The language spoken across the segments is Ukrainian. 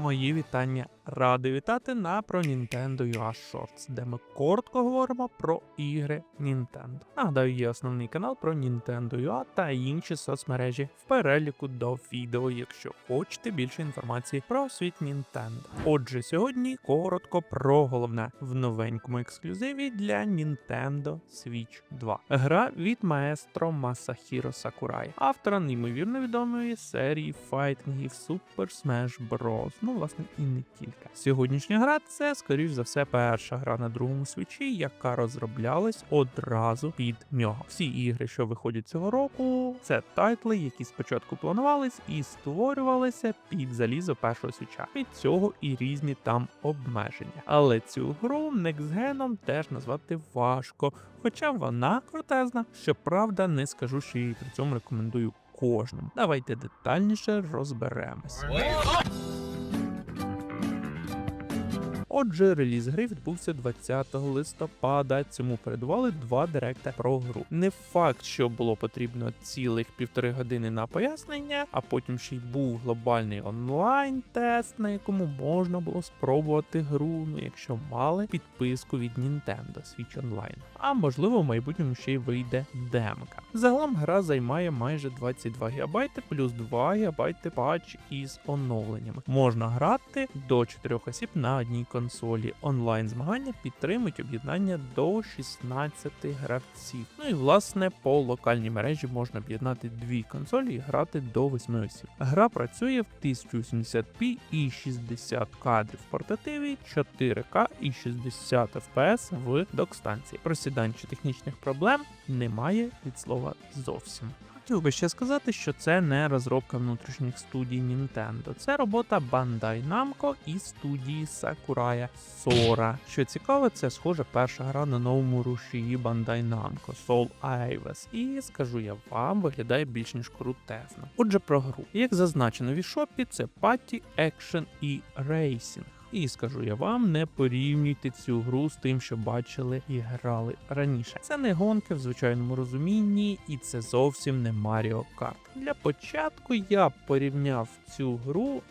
Мої вітання. Радий вітати на про Nintendo UA Shorts, де ми коротко говоримо про ігри Nintendo. Нагадаю, є основний канал про Nintendo UA та інші соцмережі в переліку до відео, якщо хочете більше інформації про світ Nintendo. Отже, сьогодні коротко про головне в новенькому ексклюзиві для Nintendo Switch 2. Гра від маестро Масахіро Сакурай, автора неймовірно відомої серії файтингів Super Smash Bros. Ну, власне, і не тільки. Сьогоднішня гра це, скоріш за все, перша гра на другому свічі, яка розроблялась одразу під нього. Всі ігри, що виходять цього року, це тайтли, які спочатку планувались і створювалися під залізо першого свіча. Від цього і різні там обмеження. Але цю гру некстгеном теж назвати важко, хоча вона крутезна. Щоправда, не скажу, що її при цьому рекомендую кожному. Давайте детальніше розберемось. Отже, реліз гри відбувся 20 листопада. Цьому передували два директа про гру. Не факт, що було потрібно цілих півтори години на пояснення, а потім ще й був глобальний онлайн-тест, на якому можна було спробувати гру, ну якщо мали підписку від Nintendo Switch Online. А можливо, в майбутньому ще й вийде демка. Загалом гра займає майже 22 ГБ плюс 2 ГБ патч із оновленнями. Можна грати до 4 осіб на одній консолі. Онлайн змагання підтримують об'єднання до 16 гравців. Ну і власне по локальній мережі можна об'єднати дві консолі і грати до 8 осіб. Гра працює в 1080p і 60 кадрів в портативі, 4К і 60 FPS в док-станції. Просідань чи технічних проблем немає від слова зовсім. Хотів би ще сказати, що це не розробка внутрішніх студій Nintendo, це робота Bandai Namco і студії Sakurai Sora. Що цікаво, це схоже перша гра на новому рушії Bandai Namco Soul Aves. І скажу я вам, виглядає більш ніж крутезно. Отже, про гру. Як зазначено в eShop, це паті, екшен і рейсінг. І скажу я вам, не порівнюйте цю гру з тим, що бачили і грали раніше. Це не гонки в звичайному розумінні, і це зовсім не Mario Kart. Для початку я порівняв цю гру.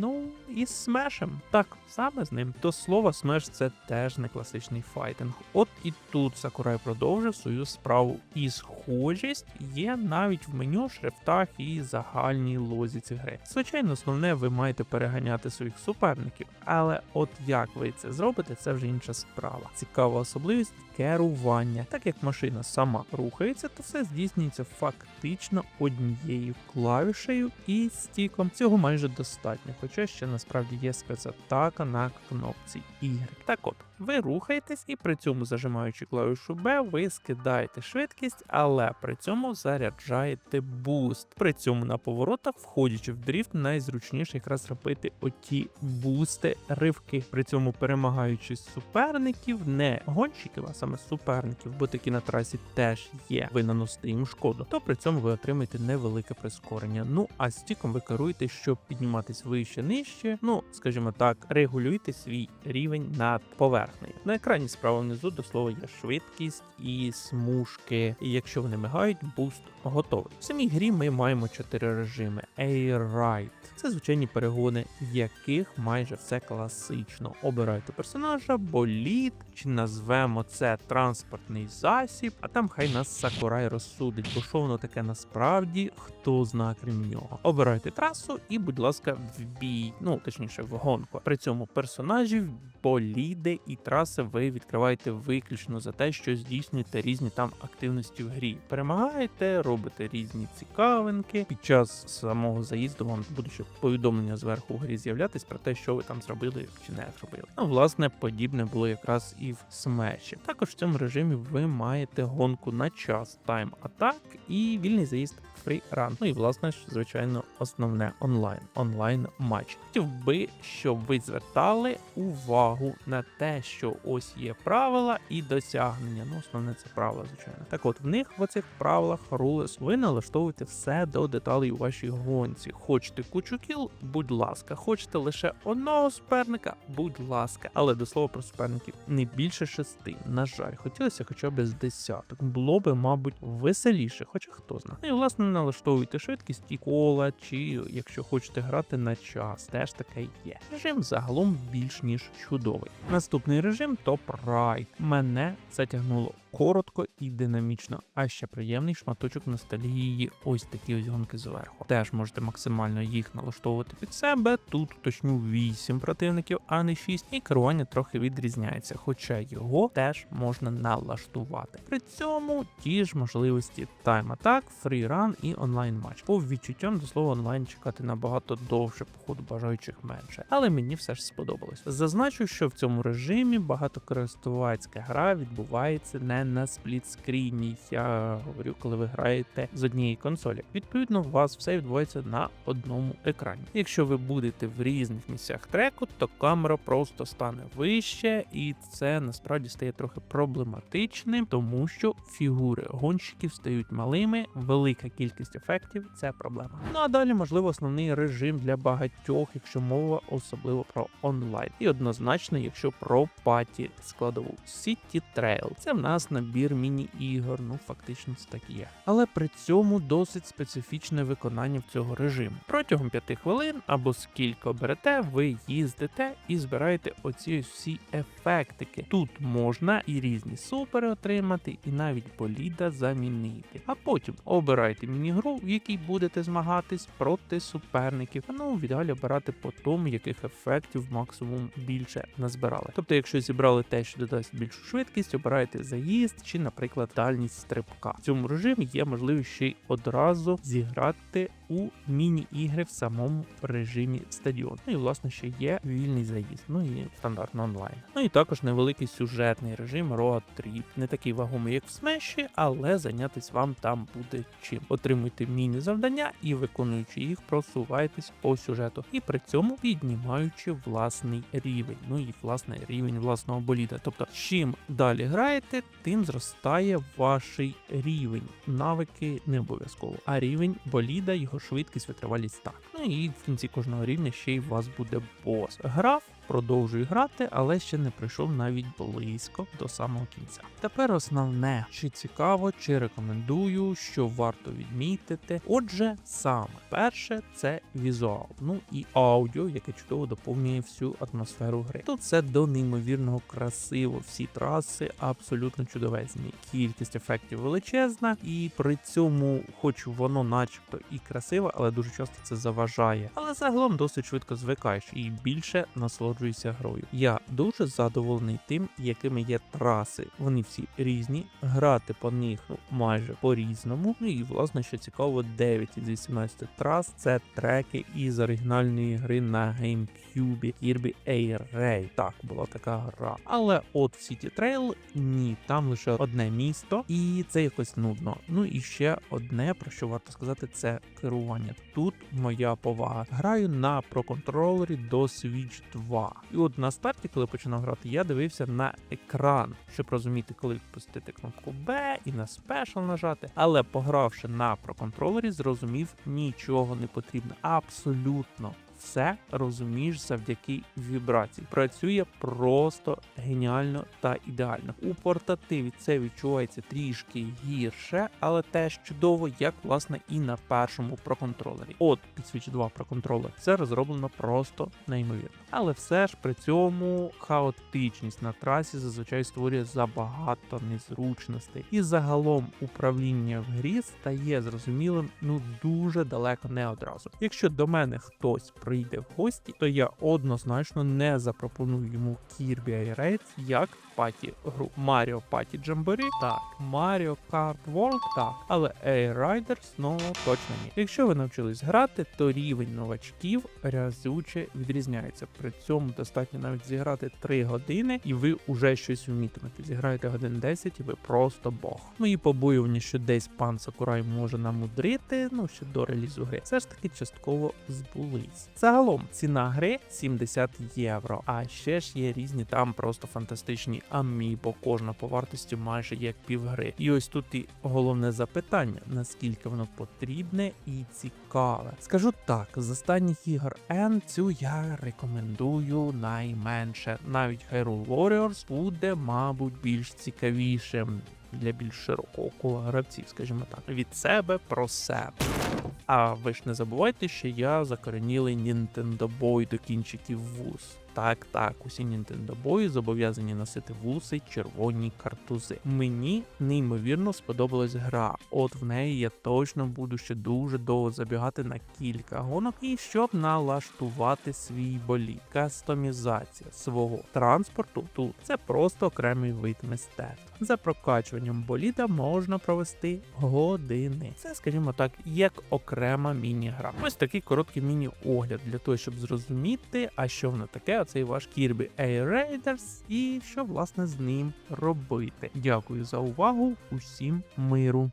Ну, із смешем. Так, саме з ним. До слова, смеш це теж не класичний файтинг. От і тут Сакурай продовжив свою справу. І схожість є навіть в меню, шрифтах і загальній лозіці гри. Звичайно, основне ви маєте переганяти своїх суперників, але от як ви це зробите, це вже інша справа. Цікава особливість керування. Так як машина сама рухається, то все здійснюється фактично однією клавішею і стіком. Цього майже достатньо, хоча ще насправді є спецатака на кнопці Y. Так от, ви рухаєтесь і при цьому зажимаючи клавішу B, ви скидаєте швидкість, але при цьому заряджаєте буст. При цьому на поворотах, входячи в дріфт, найзручніше якраз робити оті бусти ривки. При цьому перемагаючи суперників, не гонщиків, а саме суперників, бо такі на трасі теж є. Ви наносите їм шкоду, то при цьому ви отримаєте невелике прискорення. Ну а стіком ви керуєте, щоб підніматись вище нижче. Ну, скажімо так, регулюйте свій рівень над поверхнею. На екрані справа внизу до слова є швидкість і смужки. І якщо вони мигають, буст готовий. В самій грі ми маємо чотири режими: Air Ride. Це звичайні перегони, яких майже все класично. Обирайте персонажа, боліт, чи назвемо це транспортний засіб, а там хай нас Сакурай розсудить, бо що воно таке насправді, хто зна крім нього. Обирайте трасу і, будь ласка, в бій, ну точніше, в гонку. При цьому персонажів, боліди і траси ви відкриваєте виключно за те, що здійснюєте різні там активності в грі. Перемагаєте, робите різні цікавинки. Під час самого заїзду вам буде ще повідомлення зверху в грі з'являтись про те, що ви там зробили чи не зробили. Ну, власне, подібне було якраз і в смеші. Також в цьому режимі ви маєте гонку на час тайм атак і вільний заїзд фрі-ран. Ну і власне ж, звичайно, основне онлайн онлайн матч. Хотів би, щоб ви звертали увагу на те, що ось є правила і досягнення. Ну, основне це правила, звичайно. Так от в них в оцих правилах рулес ви налаштовуєте все до деталей у вашій гонці. Хочете кучу кіл, будь ласка, хочете лише одного суперника, будь ласка. Але до слова про суперників не більше шести. На жаль, хотілося хоча б з десяток. Було би, мабуть, веселіше, хоча хто знає. Ну і власне налаштовуйте швидкість і кола, чи якщо хочете грати на час, теж таке є. Режим загалом більш ніж чудовий. Наступний режим топ Ride. Мене затягнуло коротко і динамічно, а ще приємний шматочок ностальгії. Ось такі ось гонки зверху. Теж можете максимально їх налаштовувати під себе. Тут уточню 8 противників, а не 6, і керування трохи відрізняється, хоча його теж можна налаштувати. При цьому ті ж можливості Free Run і онлайн матч. По відчуттям до слова онлайн чекати набагато довше, походу бажаючих менше. Але мені все ж сподобалось. Зазначу, що в цьому режимі багатокористувацька гра відбувається не на сплітскріні. Я говорю, коли ви граєте з однієї консолі. Відповідно, у вас все відбувається на одному екрані. Якщо ви будете в різних місцях треку, то камера просто стане вище, і це насправді стає трохи проблематичним, тому що фігури гонщиків стають малими, велика кількість ефектів це проблема. Ну а далі, можливо, основний режим для багатьох, якщо мова особливо про онлайн, і однозначно, якщо про паті складову City Trail. Це в нас набір міні-ігор, ну фактично це так і є. Але при цьому досить специфічне виконання в цього режиму. Протягом 5 хвилин або скільки оберете, ви їздите і збираєте оці всі ефектики. Тут можна і різні супери отримати, і навіть боліда замінити. А потім обирайте міні-гру, в якій будете змагатись проти суперників. А Ну, в ідеалі обирати по тому, яких ефектів максимум більше назбирали. Тобто, якщо зібрали те, що додасть більшу швидкість, обираєте заїзд чи, наприклад, дальність стрибка. В цьому режимі є можливість ще й одразу зіграти у міні-ігри в самому режимі стадіону. Ну і власне ще є вільний заїзд, ну і стандартно онлайн. Ну і також невеликий сюжетний режим Road Trip. Не такий вагомий, як в смеші, але зайнятись вам там буде чим. Отримуйте міні-завдання і виконуючи їх, просувайтесь по сюжету, і при цьому піднімаючи власний рівень. Ну і власне рівень власного боліда. Тобто, чим далі граєте, тим зростає ваш рівень. Навики не обов'язково, а рівень боліда, його швидкість, витривалість так. Ну і в кінці кожного рівня ще й у вас буде бос. Грав, продовжую грати, але ще не прийшов навіть близько до самого кінця. Тепер основне, чи цікаво, чи рекомендую, що варто відмітити. Отже, саме перше це візуал, ну і аудіо, яке чудово доповнює всю атмосферу гри. Тут все до неймовірного красиво, всі траси абсолютно чудовезні. Кількість ефектів величезна, і при цьому, хоч воно, начебто, і красиве, але дуже часто це заважає. Але загалом досить швидко звикаєш і більше насолоджуєшся грою. Я дуже задоволений тим, якими є траси. Вони всі різні, грати по них ну, майже по-різному. Ну і власне, що цікаво, 9 із 18 трас це треки із оригінальної гри на GameCube Kirby Air Ray. Так, була така гра. Але от в City Trail ні, там лише одне місто, і це якось нудно. Ну і ще одне, про що варто сказати, це керування. Тут моя повага. Граю на проконтролері до Switch 2. І от на старті, коли починав грати, я дивився на екран, щоб розуміти, коли відпустити кнопку B і на Special нажати. Але погравши на проконтролері, зрозумів, нічого не потрібно. Абсолютно. Все розумієш завдяки вібрації. Працює просто геніально та ідеально. У портативі це відчувається трішки гірше, але теж чудово, як власне і на першому проконтролері. От під Switch 2 проконтролер це розроблено просто неймовірно. Але все ж при цьому хаотичність на трасі зазвичай створює забагато незручностей. І загалом управління в грі стає зрозумілим ну дуже далеко не одразу. Якщо до мене хтось прийде в гості, то я однозначно не запропоную йому Kirby Air Raid як паті гру. Mario Party Jamboree, так, Mario Kart World, так, але Air Riders, ну точно ні. Якщо ви навчились грати, то рівень новачків разюче відрізняється. При цьому достатньо навіть зіграти 3 години, і ви уже щось вмітимете. Зіграєте годин 10 і ви просто бог. Мої побоювання, що десь пан Сакурай може намудрити, ну ще до релізу гри, все ж таки частково збулись. Загалом ціна гри 70 євро. А ще ж є різні там просто фантастичні амібо, кожна по вартості майже як півгри. І ось тут і головне запитання: наскільки воно потрібне і цікаве. Скажу так, з останніх ігор N цю я рекомендую найменше. Навіть Hyrule Warriors буде, мабуть, більш цікавішим для більш широкого кола гравців, скажімо так, від себе про себе. А ви ж не забувайте, що я закоренілий нінтендобой до кінчиків вуз. Так, так, усі Boy зобов'язані носити вуси червоні картузи. Мені неймовірно сподобалась гра. От в неї я точно буду ще дуже довго забігати на кілька гонок, і щоб налаштувати свій болід. Кастомізація свого транспорту тут це просто окремий вид мистецтва. За прокачуванням боліда можна провести години. Це, скажімо так, як окрема міні-гра. Ось такий короткий міні-огляд для того, щоб зрозуміти, а що воно таке, оцей ваш Kirby Air Raiders, і що власне з ним робити. Дякую за увагу, усім миру.